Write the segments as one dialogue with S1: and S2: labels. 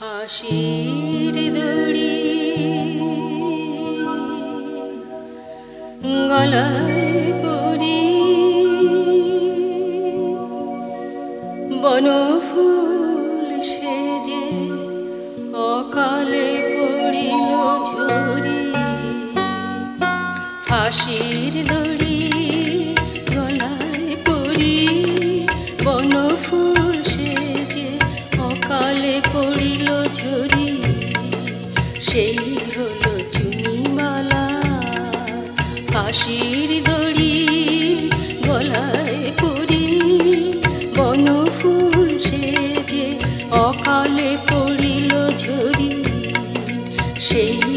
S1: হাসির দড়ি। গলায় পরি। বনফুল সেজে অকালে পড়িল ঝরি। ফাঁসির দড়ি অকালে পড়িল ঝরি, সেই হলো চুনিমালা। হাসির দড়ি গলায় পড়ি বনফুল যে অকালে পড়িল ঝরি, সেই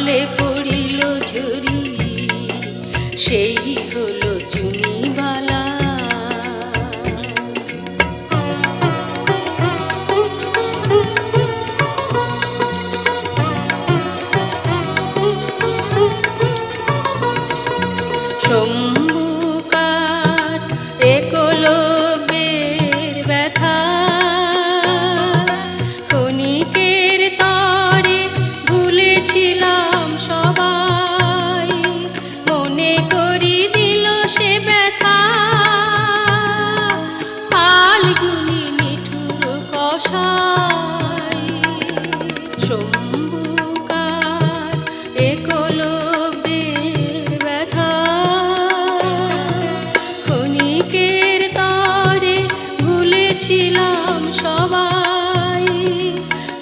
S1: অকালে পড়িল ঝরি সেই হলো ভুলেছিলাম সবাই।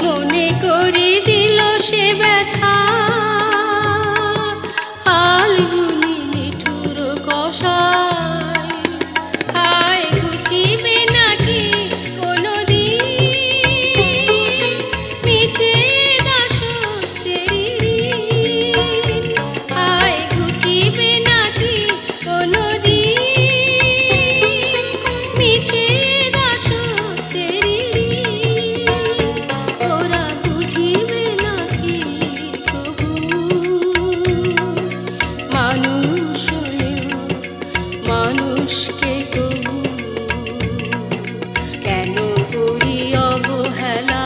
S1: মনে করি দিল সে ব্যথা। মানুষকে তবু কেন করি অবহেলা?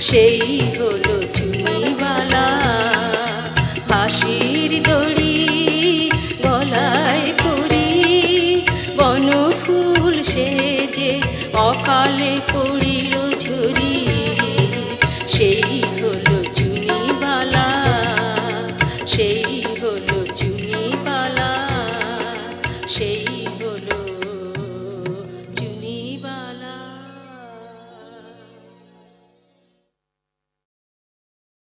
S1: সেই হলো চুনিবালা ফাঁসির দড়ি গলায় পরি, বনফুল সেজে অকালে পড়িল